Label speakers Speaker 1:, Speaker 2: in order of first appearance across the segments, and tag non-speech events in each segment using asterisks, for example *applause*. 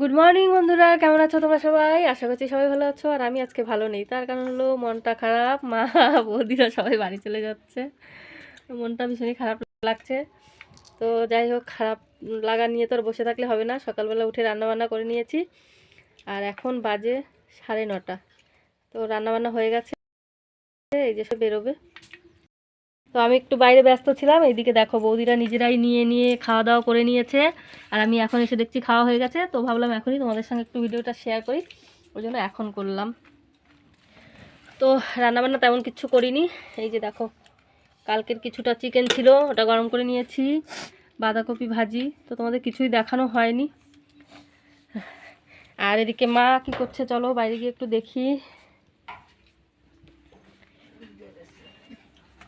Speaker 1: Good morning বন্ধুরা। কেমন আছো তোমরা সবাই? আশা করছি সবাই ভালো আছো। আর আমি আজকে ভালো নেই। তার কারণ হলো, মনটা খারাপ। মা, বৌদিরা সবাই বাড়ি চলে যাচ্ছে। মনটা ভীষণই খারাপ লাগছে। তো যাই হোক, খারাপ লাগা নিয়ে তো আর বসে থাকলে হবে না। সকালবেলা উঠে রান্নাবান্না করে নিয়েছি। আর এখন বাজে সাড়ে নটা। তো রান্নাবান্না হয়ে গেছে। এই যে সে বেরোবে। তো আমি একটু বাইরে ব্যস্ত ছিলাম, এইদিকে দেখো বৌদিরা নিজেরাই নিয়ে নিয়ে খাওয়া দাওয়া করে নিয়েছে। আর আমি এখন এসে দেখছি খাওয়া হয়ে গেছে, তো ভাবলাম এখনই তোমাদের সঙ্গে একটু ভিডিওটা শেয়ার করি, ওই জন্য এখন করলাম। তো রান্নাবান্না তেমন কিছু করিনি, এই যে দেখো কালকের কিছুটা চিকেন ছিল, ওটা গরম করে নিয়েছি, বাঁধাকপি ভাজি, তো তোমাদের কিছুই দেখানো হয়নি। আর এদিকে মা কি করছে চলো বাইরে গিয়ে একটু দেখি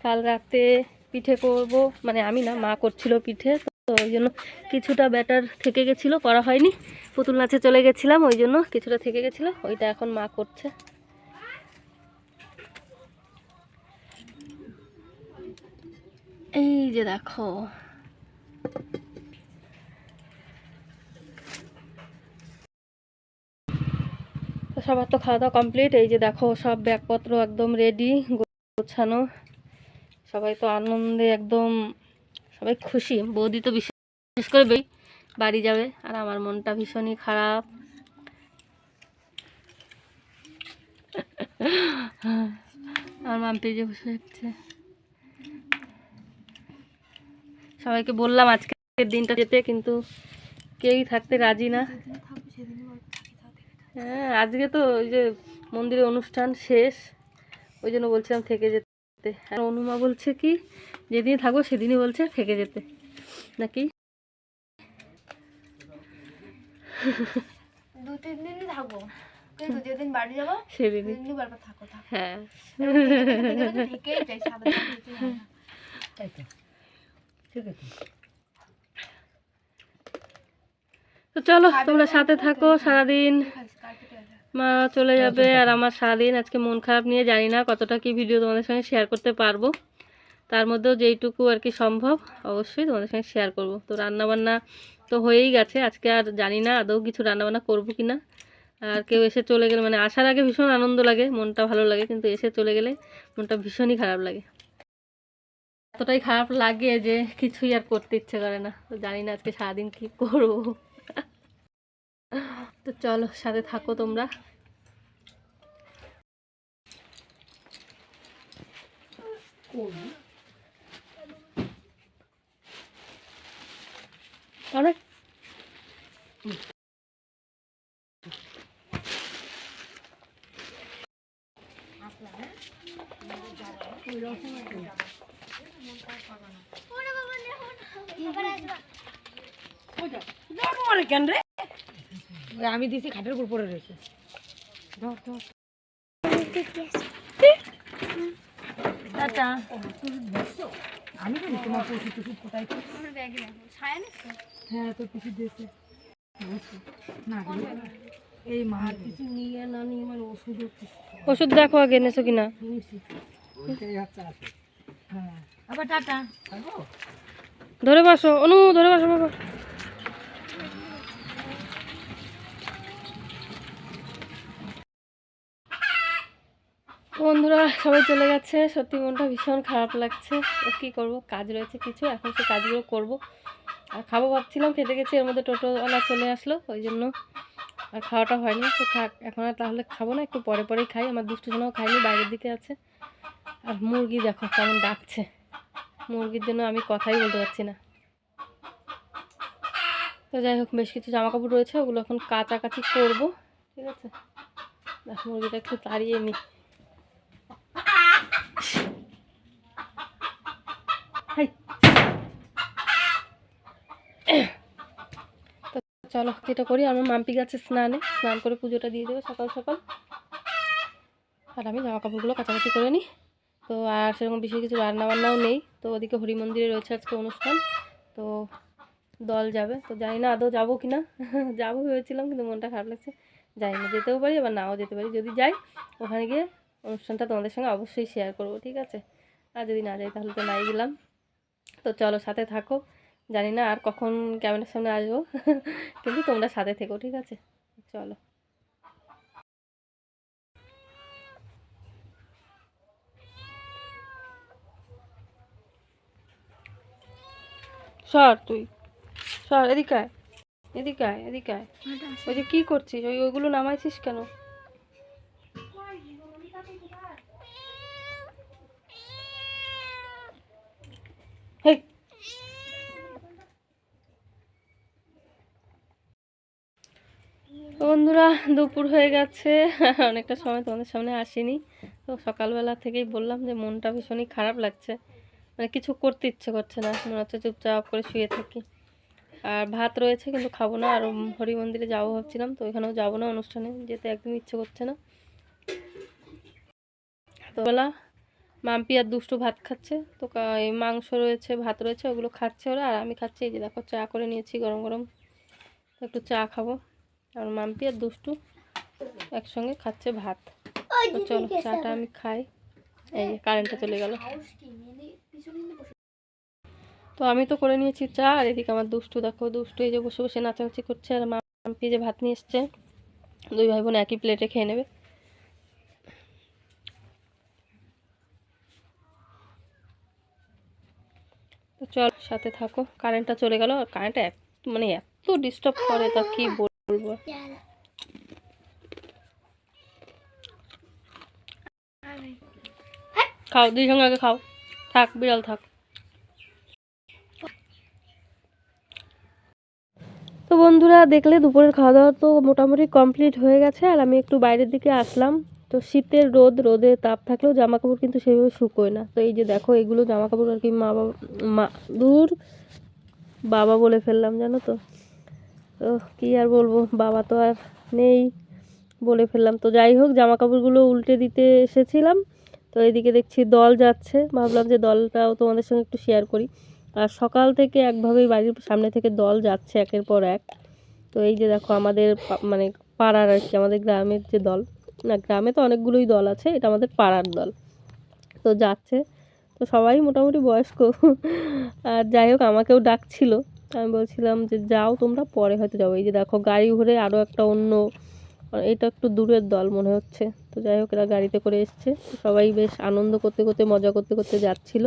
Speaker 1: কাল রাতে পিঠে করব। মানে আমি না, মা করছিল পিঠে, তো ওই জন্য কিছুটা ব্যাটার থেকে গেছিল, করা হয়নি। পুতুল নাচে চলে গেছিলাম, ওই জন্য কিছুটা থেকে গেছিল, ওইটা এখন মা করছে। এই যে দেখো। সবার তো খাওয়া দাওয়া কমপ্লিট, এই যে দেখো সব ব্যাগপত্র একদম রেডি গোছানো। সবাই তো আনন্দে একদম সবাই খুশি। বৌদি তো বিশেষ বিশেষ করে বেই, বাড়ি যাবে আর আমার মনটা ভীষণই খারাপ। আমার মাম্পি যে বসে যাচ্ছে সবাইকে বললাম আজকের দিনটা যেতে, কিন্তু কেউই থাকতে রাজি না। হ্যাঁ আজকে তো ওই যে মন্দিরে অনুষ্ঠান শেষ, ওই জন্য বলছিলাম থেকে যেতে। আর অনুমা বলছে কি যেদিনই থাকব সেদিনই বলছে থেকে যেতে। নাকি?
Speaker 2: দু তিন দিনই থাকব। যেদিন বাড়ি যাব
Speaker 1: সেদিনই।
Speaker 2: সেদিনই থাকো থাকো।
Speaker 1: হ্যাঁ। তো চলো তোমরা সাথে থাকো সারাদিন। মা চলে যাবে আর আমার সারাদিন আজকে মন খারাপ নিয়ে জানি না কতটা কি ভিডিও তোমাদের সঙ্গে শেয়ার করতে পারব। তার মধ্যেও যেইটুকু আর কি সম্ভব অবশ্যই তোমাদের সঙ্গে শেয়ার করব। তো রান্নাবান্না তো হয়েই গেছে আজকে আর জানি না আদৌ কিছু রান্নাবান্না করব কি না আর কেউ এসে চলে গেলে মানে আসার আগে ভীষণ আনন্দ লাগে মনটা ভালো লাগে কিন্তু এসে চলে গেলে মনটা ভীষণই খারাপ লাগে। এতটাই খারাপ লাগে যে কিছুই আর করতে ইচ্ছে করে না। তো জানি না আজকে সারাদিন কী করব। তো চলো সাথে থাকো তোমরা। অনেক
Speaker 3: আমি দিছি খাটের উপর পড়ে রয়েছে। টাটা। আমি জানি তোমার পশু টুসু কোথায়? হ্যাঁ তোর পিছু দিয়েছে। না এই মার কিছু নিয়ে না। নিয়ে আমার ওষুধ
Speaker 1: ওষুধ দেখো আগে এনেছো কিনা?
Speaker 3: হ্যাঁ। আবার টাটা।
Speaker 1: ধরে বসো। অনু ধরে বসো বাবা। বন্ধুরা, সবাই চলে গেছে। সত্যি মনটা ভীষণ খারাপ লাগছে। কী করব? কাজ রয়েছে কিছু, এখন সে কাজগুলো করব। আর খাব ভাবছিলাম, খেতে গেছি, এর মধ্যে টোটোওয়ালা চলে আসলো, ওই জন্য আর খাওয়াটা হয়নি। তো থাক, এখন আর তাহলে খাব না, একটু পরে পরেই খাই। আমার দুষ্টু জনও খাইনি বাইরের দিকে আছে। আর মুরগি দেখো কেমন ডাকছে। মুরগির জন্য আমি কথাই বলতে পারছি না। তো যাই হোক, বেশ কিছু জামা কাপড় রয়েছে, ওগুলো এখন কাচাকাচি করব, ঠিক আছে? মুরগিটা একটু তাড়িয়ে নি। হাই। তো চলো, যেটা করি, আমার মাম্পি গাছে স্নানে। স্নান করে পুজোটা দিয়ে দেবো সকাল সকাল। আর আমি জামা কাপড়গুলো কাছাকাছি করে নিই। তো আর সেরকম বেশি কিছু রান্না বান্নাও নেই। তো ওদিকে হরি মন্দিরে রয়েছে আজকে অনুষ্ঠান। তো দল যাবে। তো জানি না আদৌ যাব কি না যাব ভেবেছিলাম, কিন্তু মনটা খারাপ লাগছে। যাই না, যেতেও পারি, আবার নাও যেতে পারি। যদি যাই, ওখানে গিয়ে অনুষ্ঠানটা তোমাদের সঙ্গে অবশ্যই শেয়ার করব ঠিক আছে? আর যদি না যাই তাহলে তো নাই গেলাম। তো চলো সাথে থাকো। জানি না আর কখন ক্যামেরার সামনে আসব *laughs* কিন্তু তোমরা সাথে থেকো ঠিক আছে? চলো। সর তুই। সর এদিকে আয়। এদিকে আয় এদিকে ওই যে কী করছিস? ওই ওইগুলো নামাইছিস কেন? হেই। বন্ধুরা, দুপুর হয়ে গেছে। *laughs* অনেকটা সময় তোমাদের সামনে আসিনি। তো সকালবেলা থেকেই বললাম যে, মনটা ভীষণই খারাপ লাগছে। মানে কিছু করতে ইচ্ছে করছে না। মনে হচ্ছে চুপচাপ করে শুয়ে থাকি। আর ভাত রয়েছে, কিন্তু খাব না। আর হরি মন্দিরে যাব ভাবছিলাম, তো ওইখানেও যাব না অনুষ্ঠানে। যেতে একদম ইচ্ছে করছে না। তো বেলা মাম্পি আর দুষ্টু ভাত খাচ্ছে। তো এই মাংস রয়েছে ভাত রয়েছে ওগুলো খাচ্ছে ওরা আর আমি খাচ্ছি এই যে দেখো চা করে নিয়েছি গরম গরম। একটু চা খাব। আর মাম্পি আর দুষ্টু একসঙ্গে খাচ্ছে ভাত। তো চলো চাটা আমি খাই। এই যে কারেন্টটা চলে গেল। তো আমি তো করে নিয়েছি চা আর এদিকে আমার দুষ্টু দেখো দুষ্টু এই যে বসে বসে নাচানাচি করছে আর মাম্পি যে ভাত নিয়ে এসছে দুই ভাই বোন একই প্লেটে খেয়ে নেবে। চল সাথে থাকো। কারেন্টটা চলে গেল আর কারেন্টটা মানে এত ডিস্টার্ব করে তা কি বলব? খাও, দুই সঙ্গে আগে খাও। থাক, বিড়াল থাক। তো বন্ধুরা, দেখলে দুপুরের খাওয়া দাওয়া তো মোটামুটি কমপ্লিট হয়ে গেছে আর আমি একটু বাইরের দিকে আসলাম। তো শীতের রোদ, রোদে তাপ থাকলেও জামা কাপড় কিন্তু সেভাবে শুকোয় না। তো এই যে দেখো, এগুলো জামা কাপড় আর কি মা বাবা, মা, দূর বাবা বলে ফেললাম, জানো তো? তো কী আর বলব, বাবা তো আর নেই বলে ফেললাম। তো যাই হোক জামা কাপড়গুলো উল্টে দিতে এসেছিলাম। তো এদিকে দেখছি দল যাচ্ছে। ভাবলাম যে দলটাও তোমাদের সঙ্গে একটু শেয়ার করি। আর সকাল থেকে একভাবেই বাড়ির সামনে থেকে দল যাচ্ছে একের পর এক। তো এই যে দেখো, আমাদের মানে পাড়ার আর কি, আমাদের গ্রামের যে দল না, গ্রামে তো অনেকগুলোই দল আছে, এটা আমাদের পাড়ার দল। তো যাচ্ছে, তো সবাই মোটামুটি বয়স্ক। আর যাই হোক, আমাকেও ডাকছিল। আমি বলছিলাম যে, যাও তোমরা, পরে হয়তো যাব। এই যে দেখো, গাড়ি ভরে আরও একটা অন্য, এটা একটু দূরের দল মনে হচ্ছে। তো যাই হোক, এরা গাড়িতে করে এসছে। সবাই বেশ আনন্দ করতে করতে, মজা করতে করতে যাচ্ছিল।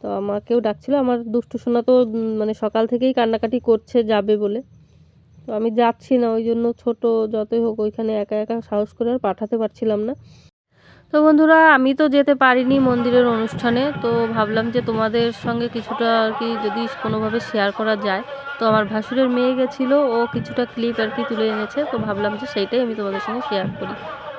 Speaker 1: তো আমাকেও ডাকছিল। আমার দুষ্টু সোনা তো মানে সকাল থেকেই কান্নাকাটি করছে, যাবে বলে। তো আমি যাচ্ছি না, ওই জন্য ছোট যতই হোক ওইখানে একা একা সাহস করে আর পাঠাতে পারছিলাম না। তো বন্ধুরা, আমি তো যেতে পারিনি মন্দিরের অনুষ্ঠানে, তো ভাবলাম যে তোমাদের সঙ্গে কিছুটা আর কি যদি কোনোভাবে শেয়ার করা যায়। তো আমার ভাসুরের মেয়ে গেছিল, ও কিছুটা ক্লিপ আর কি তুলে এনেছে, তো ভাবলাম যে সেইটাই আমি তোমাদের সঙ্গে শেয়ার করি।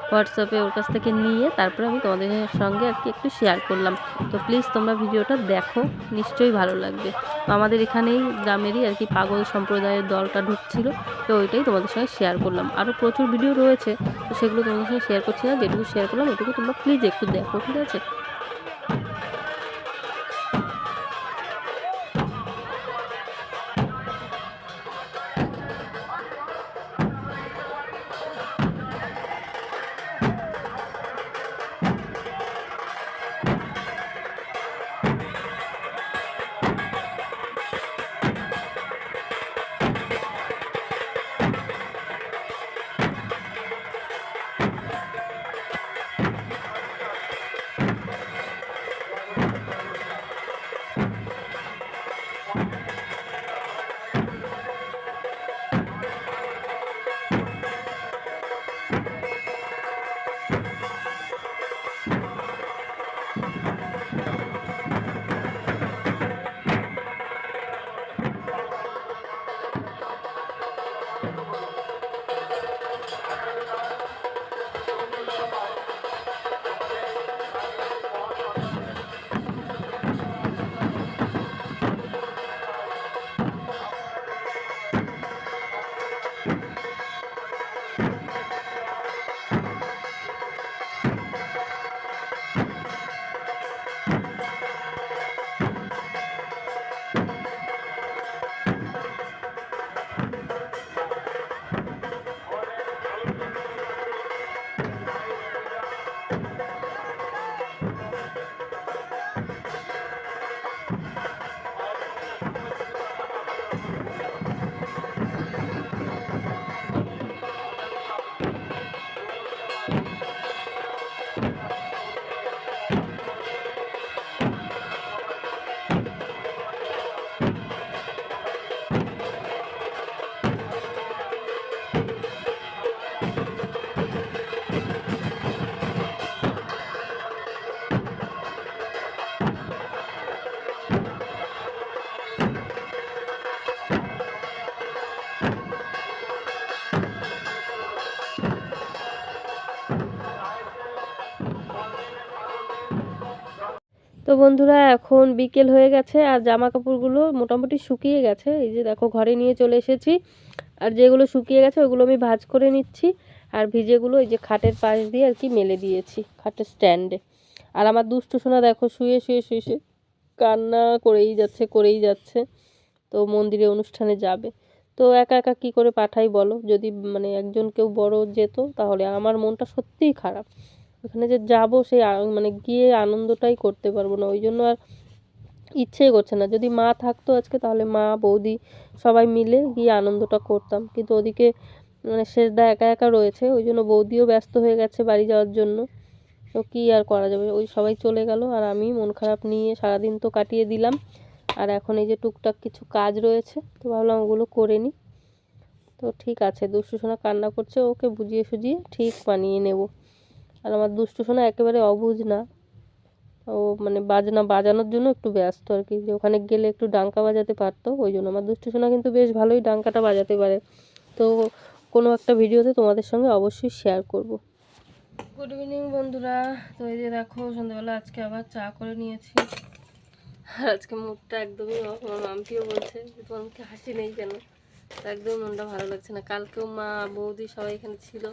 Speaker 1: হোয়াটসঅ্যাপে ওর কাছ থেকে নিয়ে তারপরে আমি তোমাদের সঙ্গে আর কি একটু শেয়ার করলাম। তো প্লিজ তোমরা ভিডিওটা দেখো, নিশ্চয়ই ভালো লাগবে। তো আমাদের এখানেই গ্রামেরই আর কি পাগল সম্প্রদায়ের দলটা ঢুকছিল, তো ওইটাই তোমাদের সঙ্গে শেয়ার করলাম। আরও প্রচুর ভিডিও রয়েছে, তো সেগুলো তোমাদের সঙ্গে শেয়ার করছি না, যেটুকু শেয়ার করলাম এটুকু তোমরা প্লিজ একটু দেখো, ঠিক আছে? বন্ধুরা, এখন বিকেল হয়ে গেছে আর জামা কাপড়গুলো মোটামুটি শুকিয়ে গেছে। এই যে দেখো, ঘরে নিয়ে চলে এসেছি। আর যেগুলো শুকিয়ে গেছে, ওগুলো আমি ভাজ করে নিচ্ছি। আর ভিজেগুলো এই যে খাটের পাশ দিয়ে আর কি মেলে দিয়েছি, খাটের স্ট্যান্ডে। আর আমার দুষ্টু সোনা দেখো, শুয়ে শুয়ে শুয়ে শুয়ে কান্না করেই যাচ্ছে করেই যাচ্ছে। তো মন্দিরে অনুষ্ঠানে যাবে। তো একা একা কী করে পাঠাই বলো? যদি মানে একজন কেউ বড় যেত, তাহলে আমার মনটা সত্যিই খারাপ। ওখানে যে যাব সেই মানে গিয়ে আনন্দটাই করতে পারব না। ওই জন্য আর ইচ্ছেই করছে না। যদি মা থাকতো আজকে, তাহলে মা, বৌদি সবাই মিলে গিয়ে আনন্দটা করতাম। কিন্তু ওদিকে মানে শেষদা একা একা রয়েছে, ওই জন্য বৌদিও ব্যস্ত হয়ে গেছে বাড়ি যাওয়ার জন্য। তো কী আর করা যাবে? ওই সবাই চলে গেল আর আমি মন খারাপ নিয়ে সারাদিন তো কাটিয়ে দিলাম। আর এখন এই যে টুকটাক কিছু কাজ রয়েছে, তো ভাবলাম ওগুলো করে নিই। তো ঠিক আছে, দুষ্টু সোনা কান্না করছে, ওকে বুঝিয়ে সুজিয়ে ঠিক বানিয়ে নেব। আর আমার দুষ্টু সোনা একেবারে অবুঝ না। ও মানে বাজনা বাজানোর জন্য একটু ব্যস্ত আর কি। যে ওখানে গেলে একটু ডাঙ্কা বাজাতে পারতো, ওই জন্য। আমার দুষ্টু সোনা কিন্তু বেশ ভালোই ডাঙ্কাটা বাজাতে পারে। তো কোনো একটা ভিডিওতে তোমাদের সঙ্গে অবশ্যই শেয়ার করব। গুড ইভিনিং বন্ধুরা। তো এই যে দেখো, সন্ধ্যাবেলা আজকে আবার চা করে নিয়েছি। আর আজকে মুডটা একদমই off। আমার মাম্পিও বলছে যে তোমার মুখে হাসি নেই কেন? একদমই মনটা ভালো লাগছে না। কালকেও মা, বৌদি সবাই এখানে ছিল।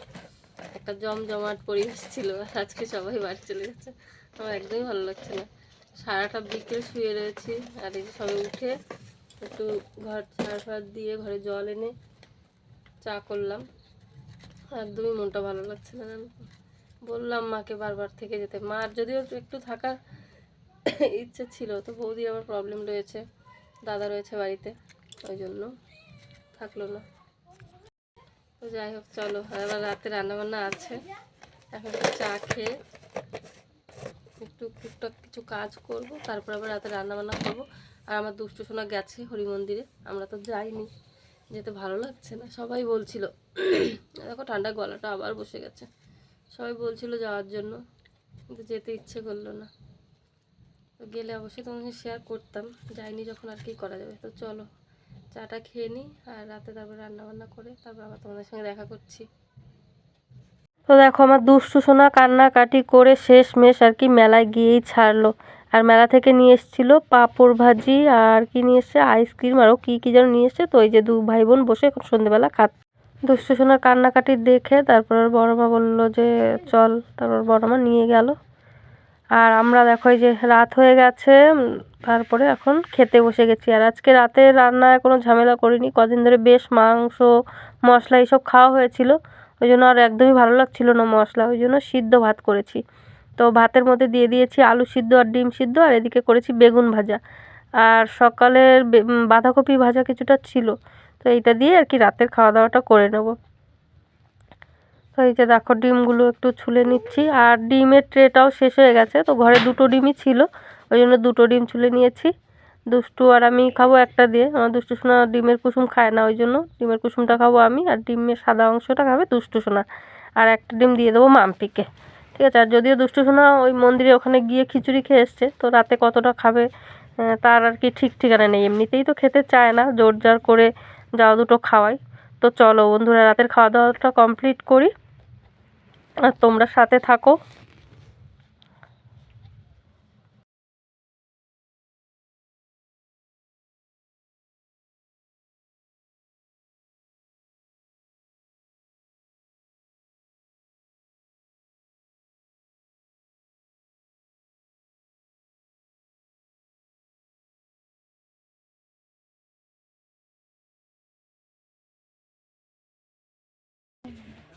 Speaker 1: একটা জমজমাট পরিবেশ ছিল, আজকে সবাই বাড়ি চলে গেছে। আমার একদমই ভালো লাগছে না। সারাটা বিকেল শুয়ে রয়েছি, আর এই সবাই উঠে একটু ঘর ঝাড় ফাড় দিয়ে ঘরে জল এনে চা করলাম। একদমই মনটা ভালো লাগছে না বললাম মাকে বারবার থেকে যেতে। মার যদিও একটু থাকার ইচ্ছে ছিল, তো বৌদির আবার প্রবলেম রয়েছে। দাদা রয়েছে বাড়িতে, ওই জন্য থাকল না। তো যাই হোক, চলো আবার রাতে রান্নাবান্না আছে। এখন চা খেয়ে একটু টুকটাক কিছু কাজ করব, তারপর আবার রাতে রান্নাবান্না করব। আর আমার দুষ্টু সোনা গেছে হরি মন্দিরে, আমরা তো যাইনি, যেতে ভালো লাগছে না। সবাই বলছিল, দেখো ঠান্ডা গলাটা আবার বসে গেছে। সবাই বলছিল যাওয়ার জন্য, কিন্তু যেতে ইচ্ছে করল না। তো গেলে অবশ্যই তোমাকে শেয়ার করতাম, যাইনি যখন আর কি করা যাবে। তো চলো চাটা খেয়ে নিই আর রাতে তারপর রান্না বান্না করে তারপর আবার তোমাদের সঙ্গে দেখা করছি। তো দেখো আমার দুষ্টু সোনা কান্নাকাটি করে শেষ মেশ আর কি মেলায় গিয়েই ছাড়লো। আর মেলা থেকে নিয়ে এসেছিল পাঁপড় ভাজি আর কি নিয়ে এসছে আইসক্রিম আরও কী কী যেন নিয়ে এসছে। তো ওই যে দু ভাই বোন বসে এখন সন্ধ্যেবেলা খাত। দুষ্টু সোনার কান্নাকাটি দেখে তারপর ওর বড় মা বলল যে, চল। তারপর বড় মা নিয়ে গেল। আর আমরা দেখো এই যে রাত হয়ে গেছে তারপরে এখন খেতে বসে গেছি। আর আজকে রাতে রান্নায় কোনো ঝামেলা করিনি, কদিন ধরে বেশ মাংস, মশলা এইসব খাওয়া হয়েছিল। ওই জন্য আর একদমই ভালো লাগছিল না মশলা, ওই জন্য সিদ্ধ ভাত করেছি। তো ভাতের মধ্যে দিয়ে দিয়েছি আলু সিদ্ধ আর ডিম সিদ্ধ, আর এদিকে করেছি বেগুন ভাজা। আর সকালের বাঁধাকপি ভাজা কিছুটা ছিল, তো এইটা দিয়ে আর কি রাতের খাওয়া দাওয়াটা করে নেব। তো এই যে দেখো, ডিমগুলো একটু ছুলে নিচ্ছি। আর ডিমের ট্রেটাও শেষ হয়ে গেছে, তো ঘরে দুটো ডিমই ছিল, ওই জন্য দুটো ডিম ছুলে নিয়েছি। দুষ্টু আর আমি খাব একটা দিয়ে। আমার দুষ্টু সোনা ডিমের কুসুম খায় না, ওই জন্য ডিমের কুসুমটা খাব আমি, আর ডিমের সাদা অংশটা খাবে দুষ্টু সোনা। আর একটা ডিম দিয়ে দেবো মাম্পিকে, ঠিক আছে? আর যদিও দুষ্টু সোনা ওই মন্দিরে ওখানে গিয়ে খিচুড়ি খেয়ে এসছে, তো রাতে কতটা খাবে তার আর কি ঠিক ঠিকানা নেই। এমনিতেই তো খেতে চায় না জোর জার করে যাওয়া দুটো খাওয়াই। তো চলো বন্ধুরা, রাতের খাওয়া দাওয়াটা কমপ্লিট করি। আর তোমরা সাথে থাকো।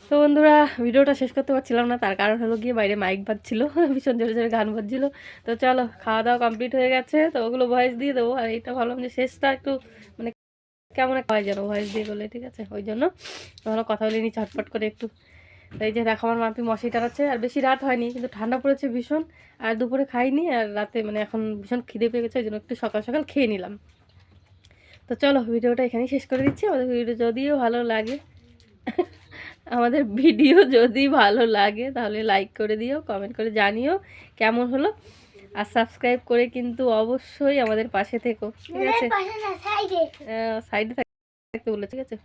Speaker 1: তো বন্ধুরা, ভিডিওটা শেষ করতে পারছিলাম না, তার কারণ হলো গিয়ে বাইরে মাইক বাজছিল, *laughs* ভীষণ জোরে জোরে গান বাজছিল। তো চলো, খাওয়া দাওয়া কমপ্লিট হয়ে গেছে, তো ওগুলো ভয়েস দিয়ে দেবো। আর এইটা ভাবলাম যে শেষটা একটু মানে কেমন একটা হয় যেন ভয়েস দিয়ে বলে, ঠিক আছে? ওই জন্য ভালো কথা বলে নি করে একটু। এই যে দেখো, আমার মাপি মশাই টানাচ্ছে, আর বেশি রাত হয়নি, কিন্তু ঠান্ডা পড়েছে ভীষণ, আর দুপুরে খাইনি, আর রাতে মানে এখন ভীষণ খিদে পেয়ে গেছে, ওই জন্য একটু সকাল সকাল খেয়ে নিলাম। তো চলো, ভিডিওটা এখানেই শেষ করে দিচ্ছি। আমাদের ভিডিও যদিও ভালো লাগে *laughs* আমাদের ভিডিও যদি ভালো লাগে তাহলে লাইক করে দিও কমেন্ট করে জানিও কেমন হলো। আর সাবস্ক্রাইব করে কিন্তু অবশ্যই আমাদের পাশে থেকো ঠিক আছে? সাইডে থাকতে বলে ঠিক আছে?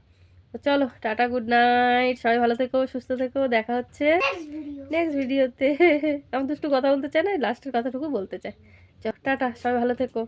Speaker 1: তো চলো টাটা গুড নাইট সবাই ভালো থেকো সুস্থ থেকো দেখা হচ্ছে নেক্সট ভিডিওতে *laughs* আমি তো একটু কথা বলতে চাই না লাস্টের কথাটুকু বলতে চাই। চল টাটা সবাই ভালো থেকো।